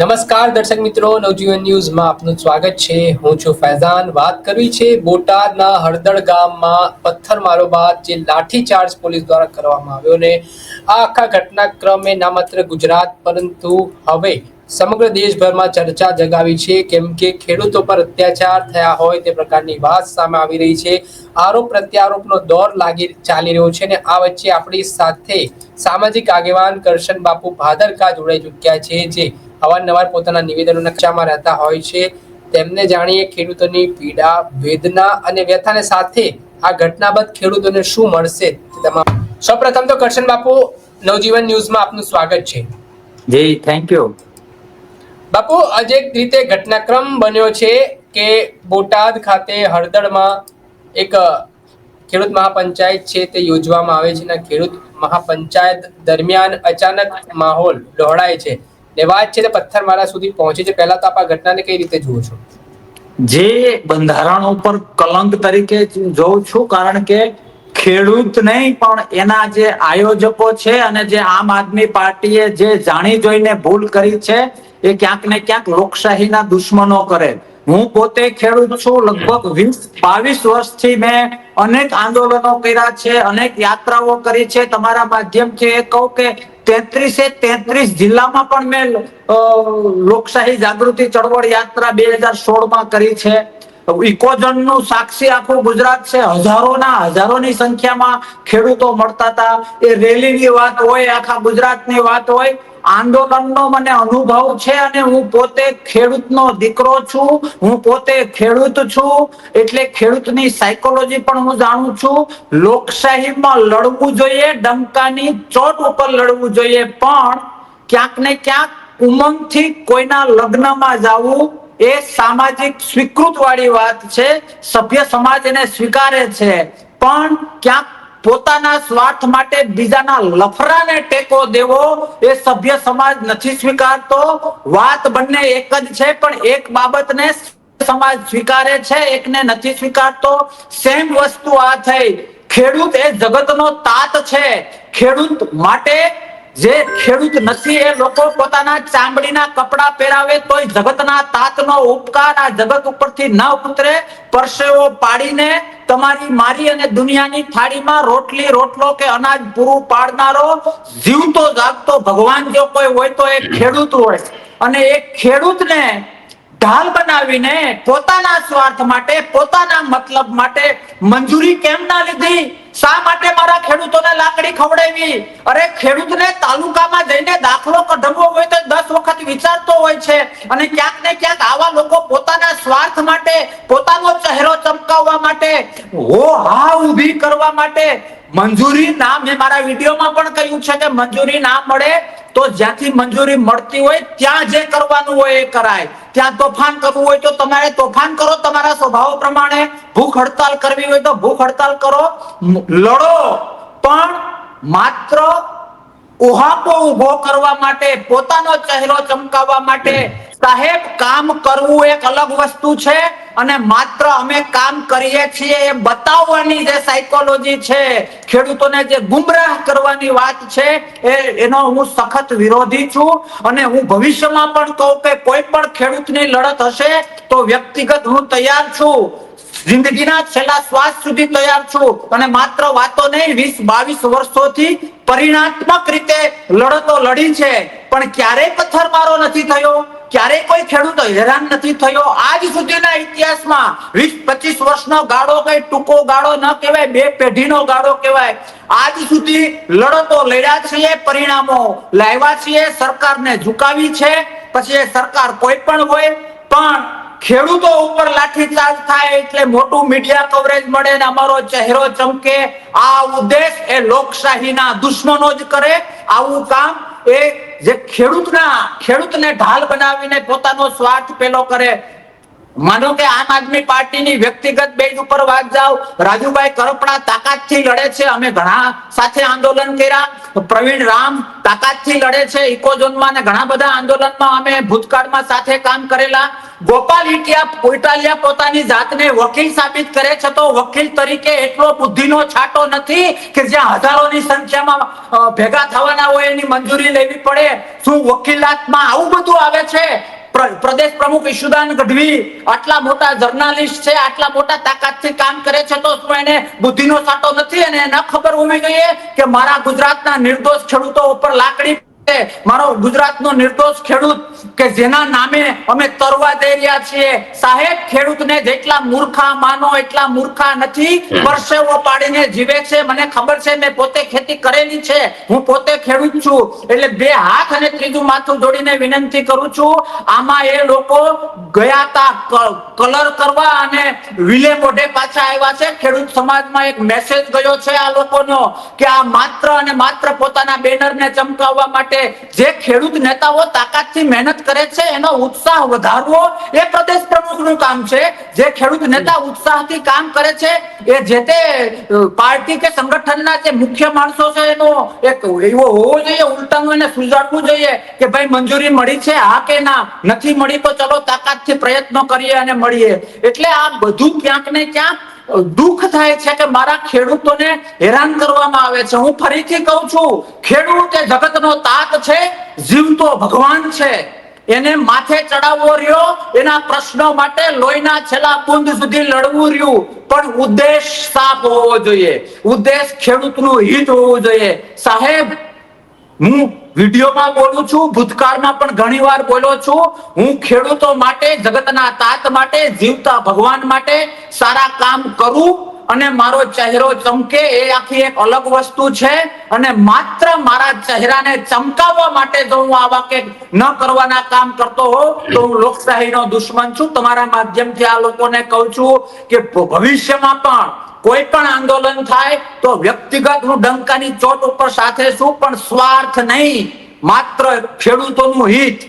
નમસ્કાર દર્શક મિત્રો, નવજીવન ન્યૂઝમાં આપનું સ્વાગત છે. હું છું ફૈઝાન. વાત કરવી છે બોટાદના હળદળ ગામમાં પથ્થરમારો બાદ જે લાઠીચાર્જ પોલીસ દ્વારા કરવામાં આવ્યો ને આ આખા ઘટનાક્રમે ના માત્ર ગુજરાત, પરંતુ હવે સમગ્ર દેશભરમાં ચર્ચા જગાવી છે કેમ કે ખેડૂતો પર અત્યાચાર થયા હોય તે પ્રકારની વાત સામે આવી રહી છે. આરોપ પ્રત્યારોપનો દોર લાગી ચાલી રહ્યો છે ને આ વચ્ચે આપણી સાથે સામાજિક આગેવાન કરશન બાપુ ભાદરકા જોડાઈ ચૂક્યા છે, જે અવારનવાર પોતાના નિવેદનો નકશામાં રહેતા હોય છે. તેમને જાણીએ ખેડૂતોની પીડા વેદના અને વ્યથાને સાથે આ ઘટના બાદ ખેડૂતોને શું મળશે તમામ સૌપ્રથમ તો કરશન બાપુ નવજીવન ન્યૂઝમાં આપનું સ્વાગત છે. જી થેન્ક યુ બાપુ આજે એક રીતે ઘટનાક્રમ બન્યો છે કે બોટાદ ખાતે હળદળમાં એક ખેડૂત મહાપંચાયત છે તે યોજવામાં આવે છે. અને ખેડૂત મહાપંચાયત દરમિયાન અચાનક માહોલ ડહોળાય છે. ને વાત છે તે પથ્થરમારા સુધી પહોંચે છે. પહેલા તો આપ આ ઘટનાને કઈ રીતે જુઓ છો? જે બંધારણ ઉપર કલંક તરીકે જોઉં છું, કારણ કે ખેડૂત નહીં, પણ એના જે આયોજકો છે અને જે આમ આદમી પાર્ટીએ જે જાણી જોઈને ભૂલ કરી છે, એ ક્યાંક ને ક્યાંક લોકશાહીના દુશ્મનો કરે. હું પોતે ખેડૂત છું, લગભગ વીસ, બાવીસ વર્ષથી મેં અનેક આંદોલનો કર્યા છે, અનેક યાત્રાઓ કરી છે. તમારા માધ્યમથી એ કહું કે તેત્રીસે તેત્રીસ જિલ્લામાં પણ મેં લોકશાહી જાગૃતિ ચળવળ યાત્રા બે હજાર સોળમાં કરી છે. ઇકોજનનું સાક્ષી આખું ગુજરાત છે. હજારોના, હજારોની સંખ્યામાં ખેડૂતો મળતા હતા. એ રેલીની વાત હોય, આખા ગુજરાતની વાત હોય આંદોલનનો મને અનુભવ છે અને હું પોતે ખેડૂતનો દીકરો છું, હું પોતે ખેડૂત છું, એટલે ખેડૂતની સાયકોલોજી પણ હું જાણું છું. લોકશાહીમાં લડવું જોઈએ, ડંકાની ચોટ ઉપર લડવું જોઈએ, પણ ક્યાંક ને ક્યાંક ઉમંગથી કોઈના લગ્નમાં જવું એ સામાજિક સ્વીકૃત વાળી વાત છે, સભ્ય સમાજ એને સ્વીકારે છે. પણ ક્યાંક પોતાના સ્વાર્થ માટે બીજાના લફરાને ટેકો દેવો એ સભ્ય સમાજ નથી સ્વીકારતો. વાત બંને એક જ છે, પણ એક બાબતને સમાજ સ્વીકારે છે, એકને નથી સ્વીકારતો. સેમ વસ્તુ આ થઈ. ખેડૂત એ જગતનો તાત છે. ખેડૂત માટે જે ખેડૂત નથી, એ લોકો પોતાના ચામડીના કપડા પહેરાવે તોય જગતના તાતનો ઉપકાર આ જગત ઉપરથી ન ઉતરે. પરસેવો પાડીને તમારી મારી અને દુનિયાની થાળીમાં રોટલી, રોટલો કે અનાજ પૂરું પાડનારો જીવતો જાગતો ભગવાન જો કોઈ હોય તો એ ખેડૂત હોય. અને એ ખેડૂતને ઢાલ બનાવીને પોતાના સ્વાર્થ માટે, પોતાના મતલબ માટે મંજૂરી કેમ ના લીધી? શા માટે મારા ખેડૂતોને લાકડી ખવડાવી? અરે, ખેડૂતને તાલુકામાં જઈને દાખલો કઢાવવો હોય તો દસ વખત વિચારતો હોય છે. અને ક્યાંક ને ક્યાંક આવા લોકો પોતાના સ્વાર્થ માટે, પોતાનો ચહેરો ચમકાવવા માટે, હો, હા ઊભી કરવા માટે મંજૂરી ના, મેં મારા વિડીયોમાં પણ કહ્યું છે કે મંજૂરી ના મળે તો જ્યાંથી મંજૂરી મળતી હોય, ત્યાં જે કરવાનું હોય એ કરાય. ત્યાં તોફાન કરવું હોય તો તમારે તોફાન કરો. તમારા સ્વભાવ પ્રમાણે ભૂખ હડતાલ કરવી હોય તો ભૂખ હડતાલ કરો. લડો. પણ માત્ર ઉહાપો ઊભો કરવા માટે, પોતાનો ચહેરો ચમકાવવા માટે સાહેબ, કામ કરવું એક અલગ વસ્તુ છે અને માત્ર અમે કામ કરીએ છીએ એ બતાવવાની જે સાયકોલોજી છે, ખેડૂતોને જે ગુમરાહ કરવાની વાત છે, એ, એનો હું સખત વિરોધી છું અને હું ભવિષ્યમાં પણ કહું કે કોઈ પણ ખેડૂતની લડત હશે તો વ્યક્તિગત હું તૈયાર છું. જિંદગીના છેલ્લા શ્વાસ સુધી તૈયાર છું અને માત્ર વાતો નહીં, વીસ, બાવીસ વર્ષોથી પરિણાત્મક રીતે લડતો લડી છે. પણ ક્યારેય પથ્થરમારો નથી થયો? ક્યારેય કોઈ ખેડૂત હેરાન નથી થયો? આજ સુધીના ઇતિહાસમાં વીસ, પચીસ વર્ષનો ગાળો કઈ ટૂંકો ગાળો ન કહેવાય, બે પેઢીનો ગાળો કહેવાય. આજ સુધી લડતો લડ્યા છીએ, પરિણામો લાવ્યા છીએ, સરકારને ઝુકાવી છે. પછી એ સરકાર કોઈ પણ હોય, પણ ખેડૂતો ઉપર લાઠીચાર્જ થાય એટલે મોટું મીડિયા કવરેજ મળે ને અમારો ચહેરો ચમકે. આ ઉદ્દેશ એ લોકશાહીના દુશ્મનો જ કરે. આવું કામ એ જે ખેડૂતના ખેડૂતને ઢાલ બનાવીને પોતાનો સ્વાર્થ પેલો કરે. માનો કે આમ આદમી પાર્ટીની વ્યક્તિગત બેઝ ઉપર વાત જાઓ, રાજુભાઈ કરપડા તાકાતથી લડે છે, અમે ઘણા સાથે આંદોલન કર્યા. પ્રવીણ રામ તાકાતથી લડે છે, ઇકોઝોનમાં અને ઘણા બધા આંદોલનમાં અમે ભૂતકાળમાં સાથે કામ કરેલા. ગોપાલ ઇટિયા ઇટાલિયા પોતાની જાતને વકીલ સાબિત કરે છે, તો વકીલ તરીકે એટલો બુદ્ધિનો છાંટો નથી કે જ્યાં હજારોની સંખ્યામાં ભેગા થવાના હોય એની મંજૂરી લેવી પડે. શું વકીલાતમાં આવું બધું આવે છે? પ્રદેશ પ્રમુખ ઈશુદાન ગઢવી આટલા મોટા જર્નાલિસ્ટ છે, આટલા મોટા તાકાતથી કામ કરે છે, તો શું એને બુદ્ધિનો સાટો નથી અને ન ખબર હોવી જોઈએ કે મારા ગુજરાતના નિર્દોષ ખેડૂતો ઉપર લાકડી. મારો ગુજરાતનો નિર્દોષ ખેડૂત કે જેના નામે અમે તરવા દઈ રહ્યા છીએ. સાહેબ ખેડૂતને જેટલા મૂર્ખા માનો એટલા મૂર્ખા નથી. પરસેવો પાડીને જીવે છે. મને ખબર છે મેં પોતે ખેતી કરેલી છે. હું પોતે ખેડૂત છું. એટલે બે હાથ અને ત્રીજું માથું જોડીને વિનંતી કરું છું. આમાં એ લોકો ગયા તા કલર કરવા અને વિલે મોઢે પાછા આવ્યા છે. ખેડૂત સમાજમાં એક મેસેજ ગયો છે આ લોકોનો કે આ માત્ર અને માત્ર પોતાના બેનરને ચમકાવવા માટે જે ખેડૂત નેતાઓ તાકાતથી મહેનત કરે છે, એનો ઉત્સાહ વધારવો એ પ્રદેશ પ્રમુખનું કામ છે. જે ખેડૂત નેતા ઉત્સાહથી કામ કરે છે, એ જે તે પાર્ટી કે સંગઠનના જે મુખ્ય માણસો છે, એનો એક એવો હોવો જોઈએ ઉલટાનું એને સુલઝાવવું જોઈએ કે ભાઈ મંજૂરી મળી છે, હા કે ના? નથી મળી તો ચલો તાકાતથી પ્રયત્નો કરીએ અને મળીએ. એટલે આ બધું ક્યાંક ને ક્યાંક દુઃખ થાય છે કે મારા ખેડૂતોને હેરાન કરવામાં આવે છે. હું ફરીથી કહું છું, ખેડૂત એ જગતનો તાત છે, જીવતો ભગવાન છે. એને માથે ચડાવવો રહ્યો, એના પ્રશ્નો માટે લોહીના છેલ્લા બુંદ સુધી લડવું રહ્યું. પણ ઉદ્દેશ સાફ હોવો જોઈએ. ઉદ્દેશ ખેડૂતનું હિત હોવું જોઈએ. સાહેબ, હું વિડીયોમાં બોલું છું, ભૂતકાળમાં પણ ઘણી વાર બોલ્યો છું. હું ખેડૂતો માટે, જગતના તાત માટે, જીવતા ભગવાન માટે સારા કામ કરું અને મારો ચહેરો ચમકે એ આખી એક અલગ વસ્તુ છે અને માત્ર મારા ચહેરાને ચમકાવવા માટે જો હું આવા કે ન કરવાના કામ કરતો હો તો હું લોકશાહીનો દુશ્મન છું. તમારા માધ્યમથી આ લોકોને કહું છું કે ભવિષ્યમાં પણ કોઈ પણ આંદોલન થાય તો વ્યક્તિગત હું ડંકાની ચોટ ઉપર સાથે છું, પણ સ્વાર્થ નહીં. માત્ર ખેડૂતોનું હિત.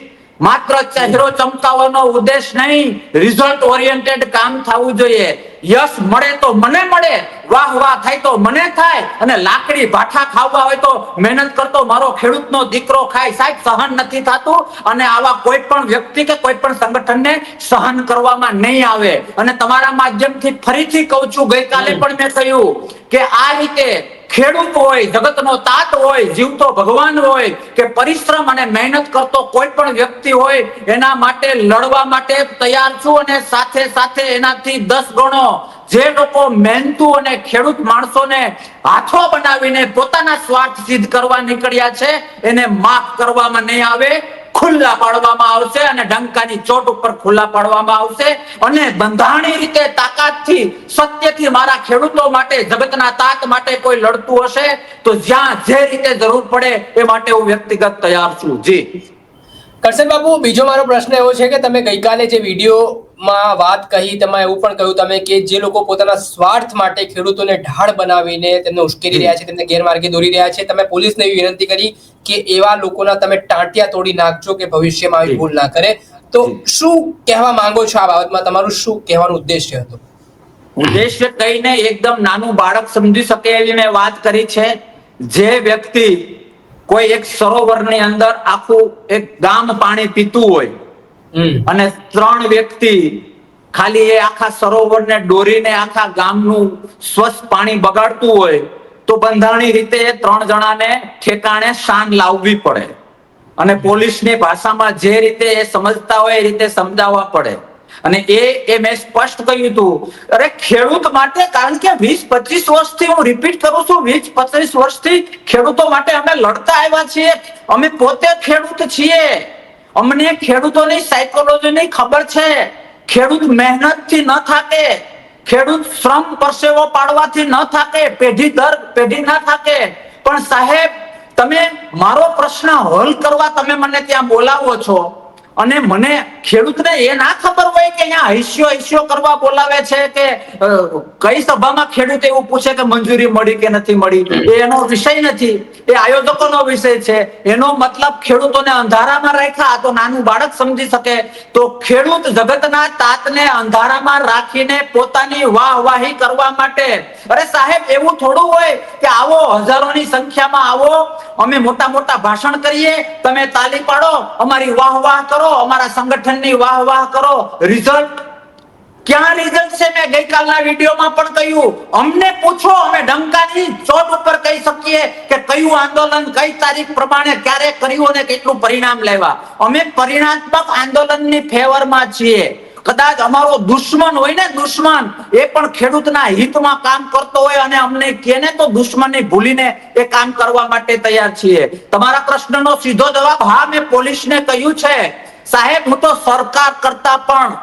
માત્ર ચહેરો ચમકાવવાનો ઉદ્દેશ નહીં રિઝલ્ટ ઓરિએન્ટેડ કામ થવું જોઈએ. યશ મળે તો મને મળે, વાહ વાહ થાય તો મને થાય, અને લાકડી ભાઠા ખાવા હોય તો મહેનત કરતો મારો ખેડૂતનો દીકરો ખાય. સાહેબ, સહન નથી થતું, અને આવા કોઈ પણ વ્યક્તિ કે કોઈ પણ સંગઠનને સહન કરવામાં નહીં આવે. અને તમારા માધ્યમથી ફરીથી કહું છું, ગઈકાલે પણ મેં કહ્યું કે આ રીતે ખેડૂત હોય, જગતનો તાત હોય, જીવતો ભગવાન હોય, કે પરિશ્રમ અને મહેનત કરતો કોઈ પણ વ્યક્તિ હોય, એના માટે લડવા માટે તૈયાર છું અને સાથે સાથે એનાથી દસ ગણો જે લોકો મહેનતુ અને ખેડૂત માણસોને હાથો બનાવીને પોતાના સ્વાર્થ સિદ્ધ કરવા નીકળ્યા છે, એને માફ કરવામાં નહીં આવે. ખુલ્લા પાડવામાં આવશે અને ડંકાની ચોટ ઉપર ખુલ્લા પાડવામાં આવશે અને બંધારણીય રીતે તાકાતથી સત્યથી મારા ખેડૂતો માટે, જગતના તાત માટે કોઈ લડતું હશે, તો જ્યાં જે રીતે જરૂર પડે એ માટે હું વ્યક્તિગત તૈયાર છું. જી. કરશન બાબુ બીજો મારો પ્રશ્ન એવો છે કે તમે ગઈકાલે જે વિડીયોમાં વાત કહી તેમાં એવું પણ કહ્યું તમે કે જે લોકો પોતાના સ્વાર્થ માટે ખેડૂતોને ઢાળ બનાવીને તેમને ઉશ્કેરી રહ્યા છે તેમને ગેરમાર્ગે દોરી રહ્યા છે તમે પોલીસને એવી વિનંતી કરી કે એવા લોકોના તમે ટાંટિયા તોડી નાખજો કે ભવિષ્યમાં આવી ભૂલ ના કરે. તો શું કહેવા માંગો છો આ બાબતમાં? તમારું શું કહેવાનું ઉદ્દેશ્ય હતું? ઉદ્દેશ્ય કહીને એકદમ નાનું બાળક સમજી શકે એવી મેં વાત કરી છે. જે વ્યક્તિ કોઈ એક સરોવરની અંદર આખું એક ગામ પાણી પીતું હોય અને ત્રણ વ્યક્તિ ખાલી એ આખા સરોવરને દોરીને આખા ગામનું સ્વચ્છ પાણી બગાડતું હોય, તો બંધારણી રીતે એ ત્રણ જણાને ઠેકાણે શાન લાવવી પડે. અને પોલીસની ભાષામાં જે રીતે એ સમજતા હોય એ રીતે સમજાવવા પડે. અને એ એ મેં સ્પષ્ટ કહ્યું હતું, અરે ખેડૂત માટે, કારણ કે વીસ પચીસ વર્ષથી હું રિપીટ કરું છું, વીસ પચીસ વર્ષથી ખેડૂતો માટે અમે લડતા આવ્યા છીએ. અમે પોતે ખેડૂત છીએ. અમને ખેડૂતોની સાયકોલોજીની ખબર છે. ખેડૂત મહેનતથી ન થાકે. ખેડૂત શ્રમ પરસેવો પાડવાથી ન થાકે. પેઢી દર, પેઢી ન થાકે. પણ સાહેબ, તમે મારો પ્રશ્ન હલ કરવા તમે મને ત્યાં બોલાવો છો. અને મને ખેડૂતને એ ના ખબર હોય કે અહીંયા હૈસ્યો હૈસ્યો કરવા બોલાવે છે કે કઈ સભામાં ખેડૂત એવું પૂછે કે મંજૂરી મળી કે નથી મળી? એ એનો વિષય નથી. એ આયોજકોનો વિષય છે. એનો મતલબ ખેડૂતોને અંધારામાં રાખ્યા તો નાનું બાળક સમજી શકે. તો ખેડૂત જગતના તાતને અંધારામાં રાખીને પોતાની વાહવાહી કરવા માટે. અરે સાહેબ, એવું થોડું હોય કે આવો હજારોની સંખ્યામાં આવો. અમે મોટા મોટા ભાષણ કરીએ, તમે તાલી પાડો, અમારી વાહ વાહ કરો. અમારા સંગઠનની વાહ વાહ કરો. રિઝલ્ટ ક્યાં રિઝલ્ટ છે? મેં ગઈકાલના વિડીયોમાં પણ કહ્યું. અમને પૂછો, અમે ડંકાની ચોટ ઉપર કહી શકીએ કે કયું આંદોલન કઈ તારીખ પ્રમાણે ક્યારે કર્યું અને કેટલું પરિણામ લેવા. અમે પરિણાત્મક આંદોલનની ફેવરમાં છીએ. કદાચ અમારો દુશ્મન હોય ને દુશ્મન, એ પણ ખેડૂતના હિતમાં કામ કરતો હોય અને અમને કે ને તો દુશ્મનને ભૂલીને એ કામ કરવા માટે તૈયાર છીએ. તમારા પ્રશ્નનો સીધો જવાબ, હા, મેં પોલીસને કહ્યું છે. સાહેબ, હું તો સરકાર કરતા પણ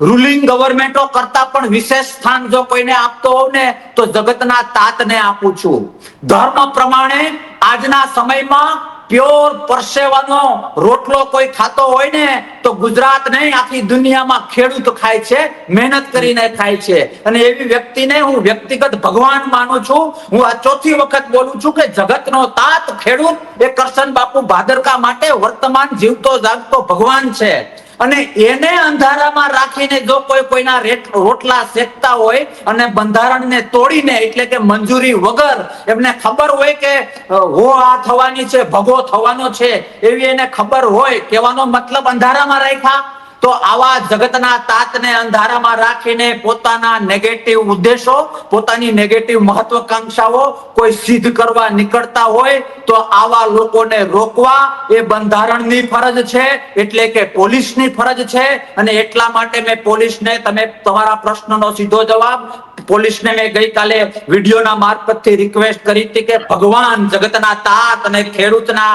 રૂલિંગ ગવર્મેન્ટો કરતા પણ વિશેષ સ્થાન જો કોઈને આપતો હોઉં ને, તો જગતના તાતને આપું છું. ધર્મ પ્રમાણે આજના સમયમાં પ્યોર પરસેવાનો રોટલો કોઈ ખાતો હોય ને, તો ગુજરાત નહીં, આખી દુનિયામાં ખેડૂત ખાય છે, મહેનત કરીને ખાય છે. અને એવી વ્યક્તિને હું વ્યક્તિગત ભગવાન માનું છું. હું આ ચોથી વખત બોલું છું કે જગતનો તાત ખેડૂત એ કરશન બાપુ ભાદરકા માટે વર્તમાન જીવતો જાગતો ભગવાન છે. અને એને અંધારામાં રાખીને જો કોઈ કોઈના રેટ- રોટલા શેકતા હોય અને બંધારણને તોડીને, એટલે કે મંજૂરી વગર એમને ખબર હોય કે હો આ થવાની છે, ભગો થવાનો છે, એવી એને ખબર હોય, કહેવાનો મતલબ અંધારામાં રાખ્યા? તો આવા જગતના તાતને અંધારામાં રાખીને પોતાના નેગેટિવ ઉદ્દેશો, પોતાની નેગેટિવ મહત્વકાંક્ષાઓ કોઈ સિદ્ધ કરવા નીકળતા હોય તો આવા લોકોને રોકવા એ બંધારણની ફરજ છે, એટલે કે પોલીસની ફરજ છે. અને એટલા માટે મેં પોલીસને, તમે તમારા પ્રશ્નનો સીધો જવાબ, પોલીસને મેં ગઈકાલે વિડીયોના મારફતથી રિક્વેસ્ટ કરી હતી કે ભગવાન જગતના તાત અને ખેડૂતના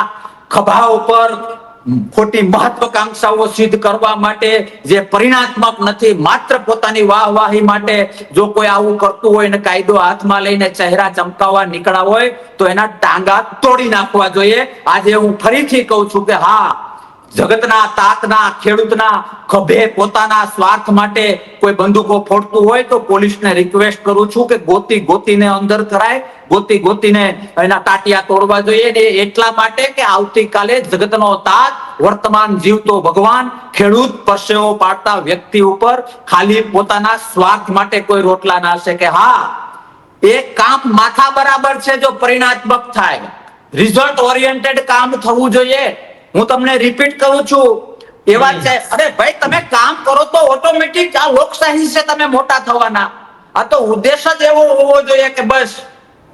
ખભા ઉપર ખોટી મહત્વકાંક્ષાઓ સિદ્ધ કરવા માટે, જે પરિણાત્મક નથી, માત્ર પોતાની વાહવાહી માટે જો કોઈ આવું કરતું હોય ને કાયદો હાથમાં લઈને ચહેરા ચમકાવવા નીકળ્યા હોય, તો એના ટાંગા તોડી નાખવા જોઈએ. આજે હું ફરીથી કહું છું કે હા જગતના, તાતના, ખેડૂતના, ખભે પોતાના સ્વાર્થ માટે કોઈ બંદૂકો ફોડતું હોય તો પોલીસને રિક્વેસ્ટ કરું છું કે ગોતી ગોતીને અંદર કરાય ગોતી ગોતીને એના તાટિયા તોડવા જોઈએ ને એટલા માટે કે આવતીકાલે જગતનો તાત, વર્તમાન જીવતો ભગવાન, ખેડૂત પરસેવો પાડતા વ્યક્તિ ઉપર ખાલી પોતાના સ્વાર્થ માટે કોઈ રોટલા ના શકે. હા, એ કામ માથા બરાબર છે જો પરિણાત્મક થાય. રિઝલ્ટ ઓરિએન્ટેડ કામ થવું જોઈએ. હું તમને રિપીટ કરું છું એવા છે. અરે ભાઈ તમે કામ કરો તો ઓટોમેટિક આ લોકશાહી છે તમે મોટા થવાના. આ તો ઉદ્દેશ જ એવો હોવો જોઈએ કે બસ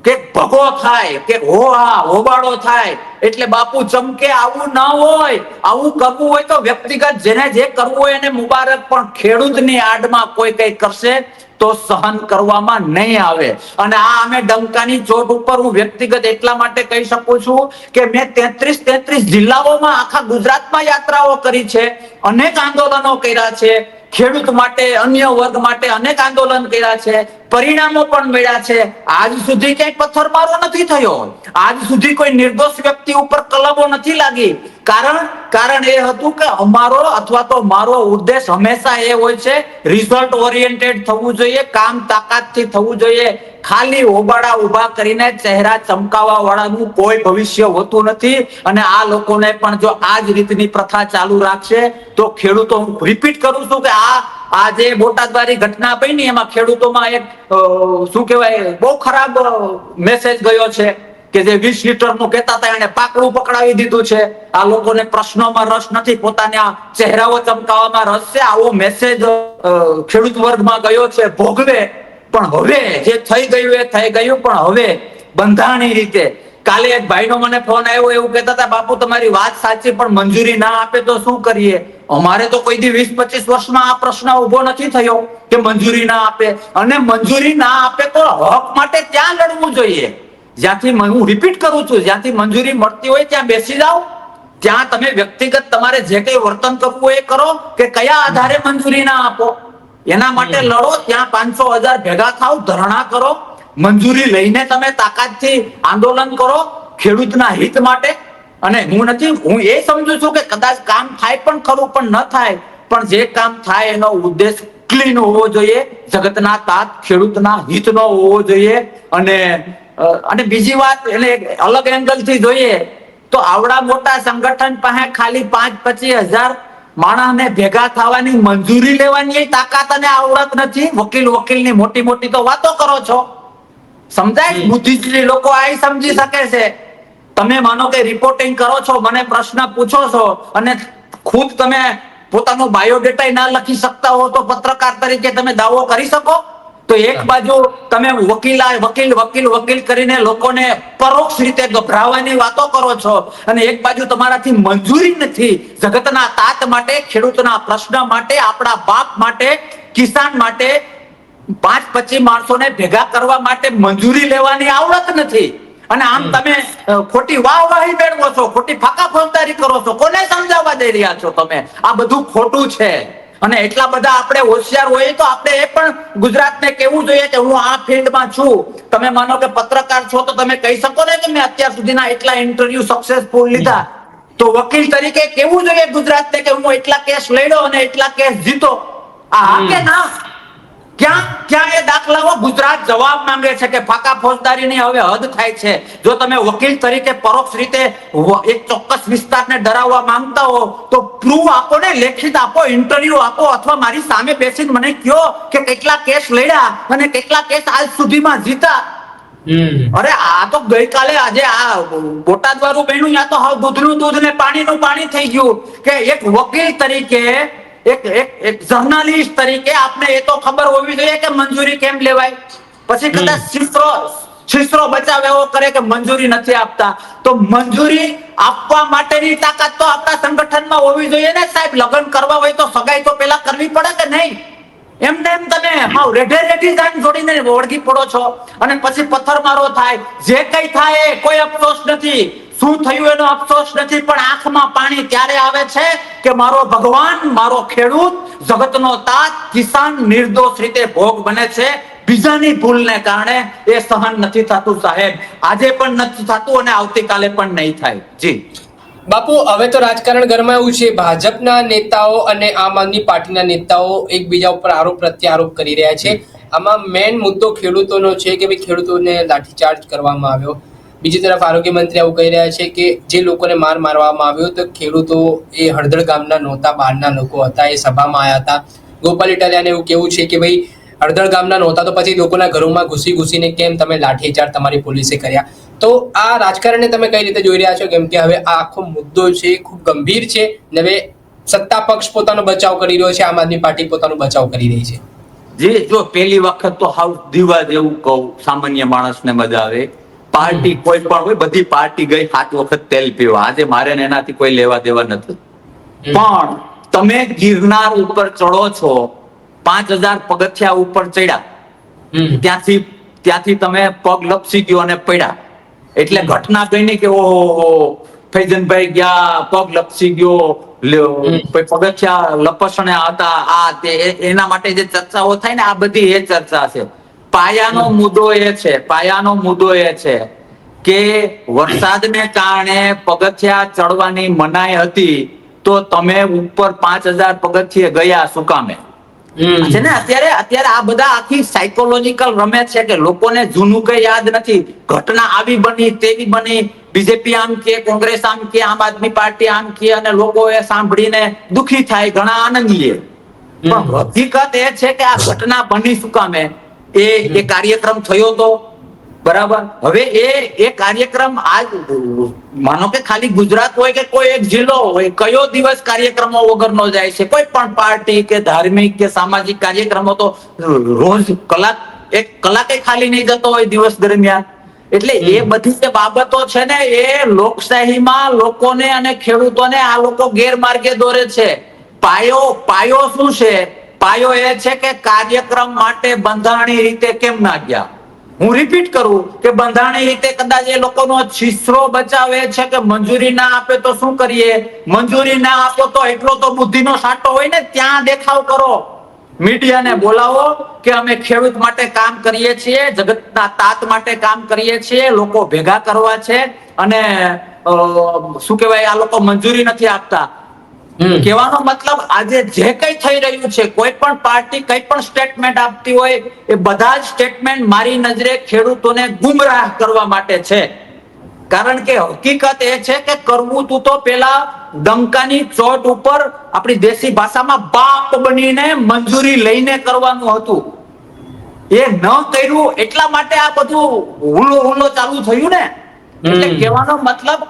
કે ભગો થાય કે હો હા હોબાળો થાય. એટલે બાપુ ચમકે આવું ના હોય આવું કરવું હોય તો વ્યક્તિગત જેને જે કરવું હોય એને મુબારક પણ ખેડૂતની આડમાં કોઈ કઈ કરશે તો સહન કરવામાં નહીં આવે. અને આ અમે ડંકાની ચોટ ઉપર હું વ્યક્તિગત એટલા માટે કહી શકું છું કે મેં તેત્રીસ તેત્રીસ જિલ્લાઓમાં આખા ગુજરાતમાં યાત્રાઓ કરી છે, અનેક આંદોલનો કર્યા છે, ખેડૂત માટે, અન્ય વર્ગ માટે અનેક આંદોલન કર્યા છે, પરિણામો પણ મળ્યા છે. આજ સુધી ક્યાંય પથ્થરમારો નથી થયો. આજ સુધી કોઈ નિર્દોષ વ્યક્તિ ઉપર કલમો નથી લાગી. કારણ કારણ એ હતું કે અમારો અથવા તો મારો ઉદ્દેશ હંમેશા એ હોય છે રિઝલ્ટ ઓરિએન્ટેડ થવું જોઈએ, કામ તાકાતથી થવું જોઈએ. ખાલી હોબાળા ઊભા કરીને ચહેરા ચમકાવવા વાળાનું કોઈ ભવિષ્ય હોતું નથી. અને આ લોકોને પણ જો આ જ રીતની પ્રથા ચાલુ રાખશે, તો ખેડૂતો હું રિપીટ કરું છું કે આ આ જે બોટાદવાળી ઘટના બની એમાં ખેડૂતોમાં એક શું કહેવાય, બહુ ખરાબ મેસેજ ગયો છે. કે જે વીસ લીટરનું કેતા હતા એને પાકડું પકડાવી દીધું છે. આ લોકોને પ્રશ્નોમાં રસ નથી, પોતાના ચહેરાઓ ચમકાવવામાં રસ છે. આવો મેસેજ ખેડૂત વર્ગમાં ગયો છે, ભોગવે. પણ હવે જે થઈ ગયું એ થઈ ગયું, પણ હવે બંધારણી રીતે. કાલે એક ભાઈનો મને ફોન આવ્યો, એવું કહેતા હતા, બાપુ, તમારી વાત સાચી, પણ મંજૂરી ના આપે તો શું કરીએ? અમારે તો કોઈ દી વીસ પચીસ વર્ષમાં આ પ્રશ્ન ઊભો નથી થયો, કે મંજૂરી ના આપે. અને મંજૂરી ના આપે તો હક માટે ત્યાં લડવું જોઈએ? જ્યાંથી હું રિપીટ કરું છું જ્યાંથી મંજૂરી મળતી હોય ત્યાં બેસી જાઓ. ત્યાં તમે વ્યક્તિગત તમારે જે કઈ વર્તન કરવું એ કરો કે કયા આધારે મંજૂરી ના આપો. એના માટે લડો ત્યાં પાંચસો હજાર ભેગા થાવ ધરણા કરો. મંજૂરી લઈને તમે તાકાતથી આંદોલન કરો ખેડૂતના હિત માટે. અને હું નથી હું એ સમજુ છું કે કદાચ કામ થાય પણ ખરું પણ ન થાય. પણ જે કામ થાય એનો ઉદ્દેશ ક્લીન હોવો જોઈએ જગતના તાત ખેડૂતના હિતનો હોવો જોઈએ. અને અને બીજી વાત એટલે અલગ એંગલથી જોઈએ તો આવડા મોટા સંગઠન પાસે ખાલી પાંચ પચીસ હજાર માણસને ભેગા થવાની મંજૂરી લેવાની તાકાત અને આવડત નથી. વકીલ વકીલની મોટી મોટી તો વાતો કરો છો. સમજાય? બુદ્ધિજીવી લોકો આ સમજી શકે છે. તમે માનો કે રિપોર્ટિંગ કરો છો મને પ્રશ્ન પૂછો છો અને ખુદ તમે પોતાનો બાયોડેટા ના લખી શકતા હો તો પત્રકાર તરીકે તમે દાવો કરી શકો? તો એક બાજુ તમે વકીલા વકીલ વકીલ વકીલ કરીને લોકોને પરોક્ષ રીતે ગભરાવાની વાતો કરો છો અને એક બાજુ તમારાથી મંજૂરી નથી. જગતના તાત માટે ખેડૂતના પ્રશ્ન માટે આપણા બાપ માટે કિસાન માટે પાંચ પચીસ માણસોને ભેગા કરવા માટે મંજૂરી લેવાની આવડત નથી. અને આમ તમે ખોટી વાહવાહી મેળવો છો ખોટી ફાકા ફોજદારી કરો છો કોને સમજાવવા દઈ રહ્યા છો તમે? આ બધું ખોટું છે. અને એટલા બધા આપણે હોશિયાર હોઈએ તો આપણે એ પણ ગુજરાતને કેવું જોઈએ કે હું આ ફિલ્ડમાં છું. તમે માનો કે પત્રકાર છો તો તમે કહી શકો ને કે મેં અત્યાર સુધીના એટલા ઇન્ટરવ્યુ સક્સેસફુલ લીધા. તો વકીલ તરીકે કેવું જોઈએ ગુજરાતને કે હું એટલા કેસ લડ્યો અને એટલા કેસ જીતો. આ કે ના. ક્યાં? એ દાખલાઓ ગુજરાત જવાબ માંગે છે કે ફાકા ફોજદારીની હવે હદ થાય છે. જો તમે વકીલ તરીકે પરોક્ષ રીતે એક ચોક્કસ વિસ્તારને ડરાવવા માંગતા હો તો પ્રૂફ આપો ને લેખિત આપો ઇન્ટરવ્યુ આપો અથવા મારી સામે બેસીને મને કયો કે કેટલા કેસ લડ્યા અને કેટલા કેસ આજ સુધીમાં જીતા. અરે આ તો ગઈકાલે આજે આ બોટાદ વાળું બન્યું યા તો હવે દૂધનું દૂધ ને પાણીનું પાણી થઈ ગયું કે એક વકીલ તરીકે એક એક એક જર્નલિસ્ટ તરીકે આપને એ તો ખબર હોવી જોઈએ કે મંજૂરી કેમ લેવાય? પછી કદાચ શિસ્ત્રો શિસ્ત્રો બચાવ એવો કરે કે મંજૂરી નથી આપતા. તો મંજૂરી આપવા માટેની તાકાત તો આપણા સંગઠનમાં હોવી જોઈએ ને સાહેબ. લગ્ન કરવા હોય તો સગાઈ તો પેલા કરવી પડે કે નહીં? એમને એમ તમે હાવ રેઢે રેઢી જાણ જોડીને વળગી પડો છો. અને પછી પથ્થરમારો થાય. જે કઈ થાય એ કોઈ અફસોસ નથી. શું થયું એનો અફસોસ નથી પણ આંખમાં પાણી ત્યારે આવે છે કે મારો ભગવાન મારો ખેડૂત જગતનો તાત કિસાન નિર્દોષ રીતે ભોગ બને છે? બીજાની ભૂલને કારણે એ સહન નથી થતું સાહેબ. આજે પણ નથી થતું અને આવતીકાલે પણ નહીં થાય. જી. બાપુ હવે તો રાજકારણ ગરમાયું છે. ભાજપના નેતાઓ અને આમ આદમી પાર્ટીના નેતાઓ એકબીજા ઉપર આરોપ પ્રત્યારોપ કરી રહ્યા છે. આમાં મેન મુદ્દો ખેડૂતોનો છે કે ભાઈ ખેડૂતોને લાઠીચાર્જ કરવામાં આવ્યો. બીજી તરફ આરોગ્ય મંત્રી આવું કહી રહ્યા છે કે જે લોકોને માર મારવામાં આવ્યો તો ખેડૂતો એ હળદળ ગામના નહોતા, બહારના લોકો હતા, એ સભામાં આવ્યા હતા. ગોપાલ ઇટાલિયાને એવું કેવું છે કે ભાઈ, હળદળ ગામના નહોતા તો પછી લોકોના ઘરોમાં ઘૂસી ઘૂસીને કેમ તમે લાઠીચાર્જ તમારી પોલીસે કર્યા? તો આ રાજકારણને તમે કઈ રીતે જોઈ રહ્યા છો? કેમ કે હવે આ આખો મુદ્દો છે, ખૂબ ગંભીર છે ને હવે સત્તા પક્ષ પોતાનો બચાવ કરી રહ્યો છે, આમ આદમી પાર્ટી પોતાનો બચાવ કરી રહી છે. જે જો પહેલી વખત તો હાઉસ દીવા જેવું કહું, સામાન્ય માણસને મજા આવે. પાર્ટી કોઈ પણ હોય બધી પાર્ટી ગઈ સાત વખત તેલ પીવા. આજે મારે એનાથી કોઈ લેવા દેવા નથી. પણ તમે ગિરનાર ઉપર ચડો છો પાંચ હજાર પગથિયા ઉપર ચડ્યા. ત્યાંથી ત્યાંથી તમે પગ લપસી ગયો અને પડ્યા. એટલે ઘટના બની કે ઓહો ફૈજનભાઈ ગયા પગ લપસી ગયો પગથિયા લપસણે હતા આ તે એના માટે જે ચર્ચાઓ થાય ને આ બધી એ ચર્ચા છે. પાયાનો મુદ્દો એ છે પાયાનો મુદ્દો એ છે કે વરસાદને કારણે પગથિયા ચડવાની મનાઈ હતી તો તમે ઉપર પાંચ હજાર પગથિયે ગયા શું કામે? છે ને અત્યારે અત્યારે આ બધા આખી સાયકોલોજીકલ રમે છે કે લોકોને જૂનું કઈ યાદ નથી. ઘટના આવી બની તેવી બની. બીજેપી આમ કે કોંગ્રેસ આમ કે આમ આદમી પાર્ટી આમ કે અને લોકો એ સાંભળીને દુખી થાય ઘણા આનંદ લે પણ હકીકત એ છે કે આ ઘટના બની શું કામે? એ એ કાર્યક્રમ થયો તો? બરાબર. હવે એ એ કાર્યક્રમ આજ માનો કે ખાલી ગુજરાત હોય કે કોઈ એક જિલ્લો હોય કયો દિવસ કાર્યક્રમો વગરનો જાય છે? કોઈ પણ પાર્ટી કે ધાર્મિક કે સામાજિક કાર્યક્રમો તો રોજ કલાક એક કલાકે ખાલી નહીં જતો હોય દિવસ દરમિયાન. એટલે એ બધી જે બાબતો છે ને એ લોકશાહીમાં લોકોને અને ખેડૂતોને આ લોકો ગેરમાર્ગે દોરે છે. પાયો પાયો શું છે? પાયો એ છે કે કાર્યક્રમ માટે બંધારણી રીતે કેમ ના ગયા? હું રિપીટ કરું કે બંધારણી રીતે કદાચ એ લોકોનો છીસરો બચાવે છે કે મંજૂરી ના આપે તો શું કરીએ? મંજૂરી ના આપો તો એટલો તો બુદ્ધિનો સાટો હોય ને, ત્યાં દેખાવ કરો. મીડિયાને બોલાવો કે અમે ખેડૂત માટે કામ કરીએ છીએ, જગતના તાત માટે કામ કરીએ છીએ, લોકો ભેગા કરવા છે અને શું કહેવાય, આ લોકો મંજૂરી નથી આપતા. કહેવાનો મતલબ આજે જે કઈ થઈ રહ્યું છે કોઈ પણ પાર્ટી કઈ પણ સ્ટેટમેન્ટ આપતી હોય એ બધા જ સ્ટેટમેન્ટ મારી નજરે ખેડૂતોને ગુમરાહ કરવા માટે છે. કારણ કે હકીકત એ છે કે કરવું તું તો પેલા ડંકાની ચોટ ઉપર આપણી દેશી ભાષામાં બાપ બનીને મંજૂરી લઈને કરવાનું હતું. એ ન કર્યું એટલા માટે આ બધું હુલો હુલો ચાલુ થયું ને. એટલે કહેવાનો મતલબ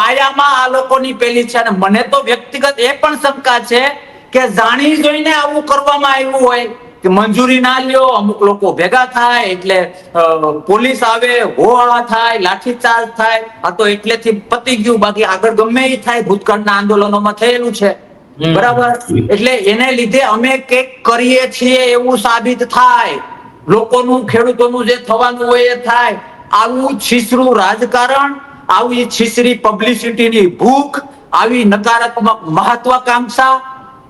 પાયામાં આ લોકોની પેલી છે અને મને તો વ્યક્તિગત એ પણ શંકા છે કે જાણી જોઈને આવું કરવામાં આવ્યું હોય કે મંજૂરી ના લ્યો અમુક લોકો ભેગા થાય એટલે પોલીસ આવે હોવા થાય લાઠીચાર્જ થાય આ તો એટલેથી પતી ગયું બાકી આગળ ગમે એ થાય ભૂતકાળના આંદોલનોમાં થયેલું છે. બરાબર? એટલે એને લીધે અમે કંઈક કરીએ છીએ એવું સાબિત થાય. લોકોનું ખેડૂતોનું જે થવાનું હોય એ થાય. આવું છીસરું રાજકારણ આવી છીછરી પબ્લિસિટીની ભૂખ આવી નકારાત્મક મહત્વાકાંક્ષા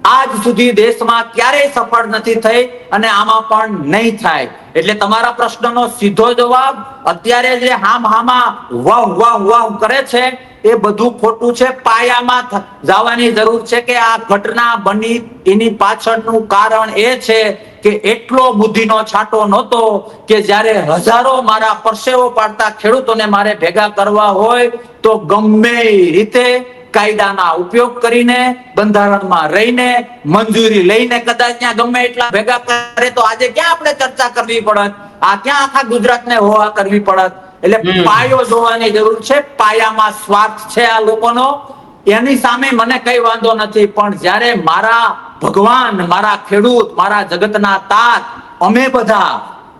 આજ સુધી દેશમાં ક્યારેય સફળ નથી થઈ અને આમાં પણ નહીં થાય. એટલે તમારા પ્રશ્નનો સીધો જવાબ અત્યારે જે હામ હામાં વાહ વાહ વાહ કરે છે, એ બધું ખોટું છે. પાયામાં જવાની જરૂર છે કે આ ઘટના બની. એની પાછળનું કારણ એ છે કે એટલો બુદ્ધિનો છાંટો નહોતો કે જ્યારે હજારો મારા પરસેવો પાડતા ખેડૂતોને મારે ભેગા કરવા હોય તો ગમે રીતે કાયદાના ઉપયોગ કરીને બંધારણમાં રહીને મંજૂરી લઈને કદાચ ત્યાં ગમે એટલા ભેગા કરે તો આજે ક્યાં આપણે ચર્ચા કરવી પડત? આ ક્યાં આખા ગુજરાતને હોવા કરવી પડત? એટલે પાયો જોવાની જરૂર છે પાયામાં સ્વાર્થ છે આ લોકોનો. એની સામે મને કઈ વાંધો નથી પણ જ્યારે મારા ભગવાન મારા ખેડૂત મારા જગતના તાત અમે બધા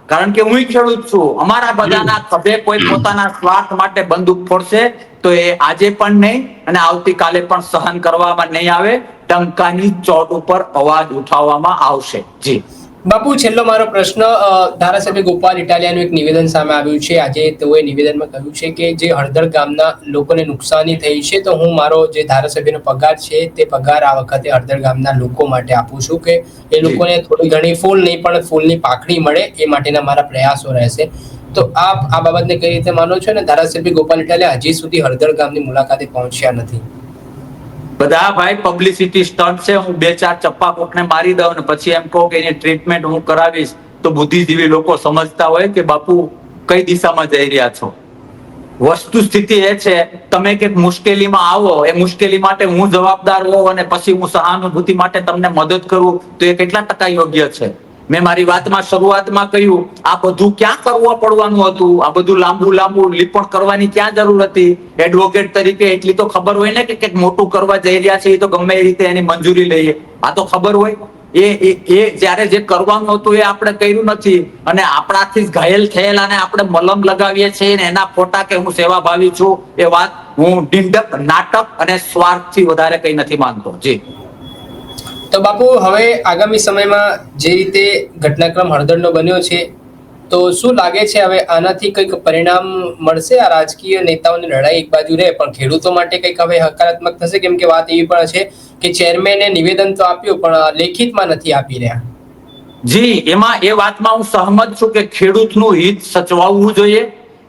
કારણ કે હું ખેડૂત છું અમારા બધાના ખભે કોઈ પોતાના સ્વાર્થ માટે બંદૂક ફોડશે તો એ આજે પણ નહીં અને આવતીકાલે પણ સહન કરવામાં નહીં આવે. ટંકાની ચોટ ઉપર અવાજ ઉઠાવવામાં આવશે. જી. બાપુ છેલ્લો મારો પ્રશ્ન ધારાસભ્ય ગોપાલ ઇટાલિયાનું એક નિવેદન સામે આવ્યું છે. આજે તેઓએ નિવેદનમાં કહ્યું છે કે જે હળદર ગામના લોકોને નુકસાની થઈ છે તો હું મારો જે ધારાસભ્યનો પગાર છે તે પગાર આ વખતે હળદર ગામના લોકો માટે આપું છું કે એ લોકોને થોડી ઘણી ફૂલ નહીં પણ ફૂલની પાકડી મળે એ માટેના મારા પ્રયાસો રહેશે. તો આપ આ બાબતને કઈ રીતે માનો છો? અને ધારાસભ્ય ગોપાલ ઇટાલિયા હજી સુધી હળદર ગામની મુલાકાતે પહોંચ્યા નથી. બધા ભાઈ પબ્લિસિટી સ્ટન્ટ છે. હું બે ચાર ચપ્પા કોકને મારી દઉં ને પછી એમ કહું કે એની ટ્રીટમેન્ટ હું કરાવીશ તો બુદ્ધિજીવી લોકો સમજતા હોય કે બાપુ કઈ દિશામાં જઈ રહ્યા છો. વસ્તુ સ્થિતિ એ છે, તમે કંઈક મુશ્કેલીમાં આવો, એ મુશ્કેલી માટે હું જવાબદાર હોઉં અને પછી હું સહાનુભૂતિ માટે તમને મદદ કરું, તો એ કેટલા ટકા યોગ્ય છે? મેં મારી વાતમાં શરૂઆતમાં કહ્યું, આ બધું ક્યાં કરવું પડવાનું હતું? આ બધું લાંબુ લાંબુ લીપણ કરવાની ક્યાં જરૂર હતી? એડવોકેટ તરીકે એટલી તો ખબર હોય ને કે કંઈક મોટું કરવા જઈ રહ્યા છે, એ તો ગમે એ રીતે એની મંજૂરી લઈએ. આ તો ખબર હોય. એ એ જ્યારે જે કરવાનું હતું એ આપણે કર્યું નથી. અને આપણાથી ઘાયલ થયેલા ને આપણે મલમ લગાવીએ છીએ ને એના ફોટા કે હું સેવાભાવી છું એ વાત હું ડિંડક નાટક અને સ્વાર્થથી વધારે કઈ નથી માનતો. જી. તો બાપુ, હવે આગામી સમયમાં જે રીતે ઘટનાક્રમ હળદરનો બન્યો છે, તો શું લાગે છે હવે આનાથી કંઈક પરિણામ મળશે? આ રાજકીય નેતાઓની લડાઈ એક બાજુ રહે, પણ ખેડૂતો માટે કંઈક હવે હકારાત્મક થશે? કેમ કે વાત એવી પણ છે કે ચેરમેને નિવેદન તો આપ્યું, પણ લેખિતમાં નથી આપી રહ્યા. જી, એમાં એ વાતમાં હું સહમત છું કે ખેડૂતનું હિત સચવાવવું જોઈએ.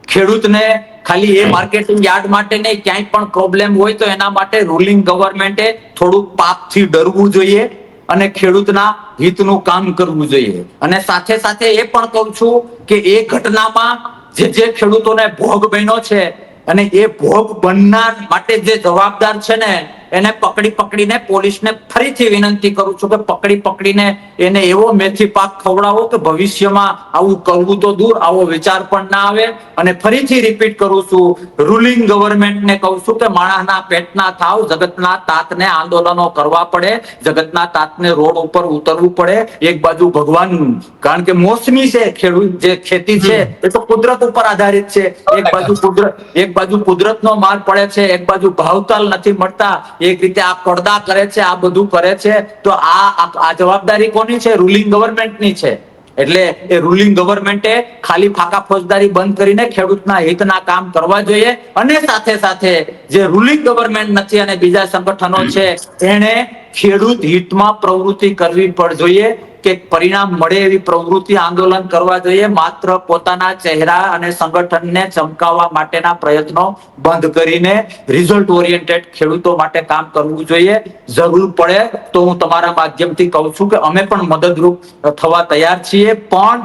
ખેડૂતને ખાલી એ માર્કેટિંગ યાર્ડ માટે નહીં ક્યાંય પણ પ્રોબ્લેમ હોય તો એના માટે રૂલિંગ ગવર્મેન્ટે થોડુંક પાપથી ડરવું જોઈએ અને ખેડૂતના હિતનું કામ કરવું જોઈએ. અને સાથે સાથે એ પણ કહું છું કે એ ઘટનામાં જે જે ખેડૂતોને ભોગ બન્યો છે અને એ ભોગ બનનાર માટે જે જવાબદાર છે ને એને પકડી પકડીને પોલીસને ફરીથી વિનંતી કરું છું કે પકડી પકડીને એને એવો મેથી પાક ખવડાવો કે ભવિષ્યમાં આવું કરવું તો દૂર આવો વિચાર પણ ના આવે. અને ફરીથી રિપીટ કરું છું રૂલિંગ ગવર્મેન્ટને કહું છું કે માણસના પેટના થાવ જગતના તાતને આંદોલનો કરવા પડે. જગતના તાતને રોડ ઉપર ઉતરવું પડે. એક બાજુ ભગવાન કારણ કે મોસમી છે ખેડૂત જે ખેતી છે એ તો કુદરત ઉપર આધારિત છે. એક બાજુ કુદરત એક બાજુ કુદરતનો માર પડે છે એક બાજુ ભાવતાલ નથી મળતા. એક રીતે આ પડદા કરે છે, આ બધું કરે છે, તો આ આ- જવાબદારી કોની છે? રૂલિંગ ગવર્મેન્ટની છે. એટલે એ રૂલિંગ ગવર્મેન્ટે ખાલી ફાકા ફોજદારી બંધ કરીને ખેડૂતના હિતના કામ કરવા જોઈએ અને સાથે સાથે જે રૂલિંગ ગવર્મેન્ટ નથી અને બીજા સંગઠનો છે એને ખેડૂત હિતમાં પ્રવૃત્તિ કરવી પડ જોઈએ. કે પરિણામ મળે એવી પ્રવૃત્તિ આંદોલન કરવા જોઈએ, માત્ર પોતાના ચહેરા અને સંગઠનને ચમકાવવા માટેના પ્રયત્નો બંધ કરીને રિઝલ્ટ ઓરિએન્ટેડ ખેડૂતો માટે કામ કરવું જોઈએ. જરૂર પડે તો હું તમારા માધ્યમથી કહું છું કે અમે પણ મદદરૂપ થવા તૈયાર છીએ, પણ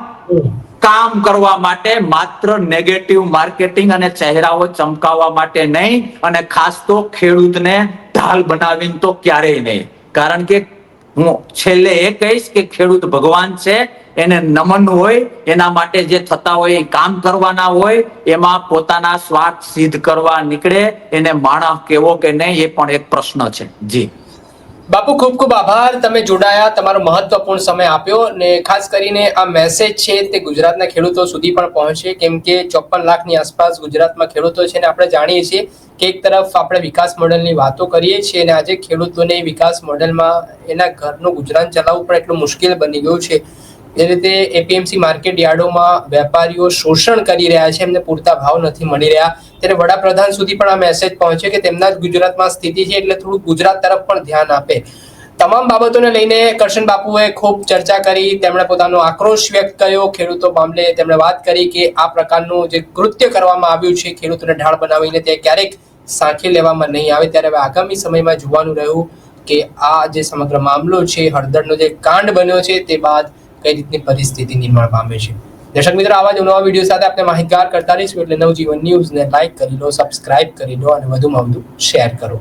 કામ કરવા માટે માત્ર નેગેટિવ માર્કેટિંગ અને ચહેરાઓ ચમકાવવા માટે નહીં, અને ખાસ તો ખેડૂતને ઢાલ બનાવીને તો ક્યારેય નહીં. કારણ કે હું છેલ્લે એ કહીશ કે ખેડૂત ભગવાન છે, એને નમન હોય, એના માટે જે થતા હોય એ કામ કરવાના હોય, એમાં પોતાના સ્વાર્થ સિદ્ધ કરવા નીકળે, એને માણસ કેવો કે નહીં એ પણ એક પ્રશ્ન છે. જી. બાપુ, ખૂબ ખૂબ આભાર. તમે જોડાયા, તમારો મહત્વપૂર્ણ સમય આપ્યો અને ખાસ કરીને આ મેસેજ છે તે ગુજરાતના ખેડૂતો સુધી પણ પહોંચે, કેમ કે ચોપન લાખની આસપાસ ગુજરાતમાં ખેડૂતો છે ને આપણે જાણીએ છીએ કે એક તરફ આપણે વિકાસ મોડલની વાતો કરીએ છીએ અને આજે ખેડૂતોને વિકાસ મોડલમાં એના ઘરનું ગુજરાન ચલાવવું પણ એટલું મુશ્કેલ બની ગયું છે. એ રીતે એપીએમસી માર્કેટ યાર્ડોમાં વેપારીઓ શોષણ કરી રહ્યા છે, એમને પૂરતા ભાવ નથી મળી રહ્યા. ત્યારે વડાપ્રધાન સુધી પણ આ મેસેજ પહોંચ્યો કે તેમના જ ગુજરાતમાં સ્થિતિ છે એટલે થોડું ગુજરાત તરફ પણ ધ્યાન આપે. તમામ બાબતોને લઈને કરશન બાપુએ ખૂબ ચર્ચા કરી, તેમણે પોતાનો આક્રોશ વ્યક્ત કર્યો, ખેડૂતો મામલે તેમણે વાત કરી કે આ પ્રકારનું જે કૃત્ય કરવામાં આવ્યું છે, ખેડૂતોને ઢાળ બનાવીને તે ક્યારેક સાંખી લેવામાં નહીં આવે. ત્યારે હવે આગામી સમયમાં જોવાનું રહ્યું કે આ જે સમગ્ર મામલો છે, હળદરનો જે કાંડ બન્યો છે, તે બાદ કઈ રીતની પરિસ્થિતિ નિર્માણ પામે છે. દર્શક મિત્રો, આવા જ નવા વીડિયો સાથે આપણે માહિતગાર કરતા રહીશું. એટલે નવજીવન ન્યૂઝને લાઈક કરી લો, સબસ્ક્રાઇબ કરી લો અને વધુમાં વધુ શેર કરો.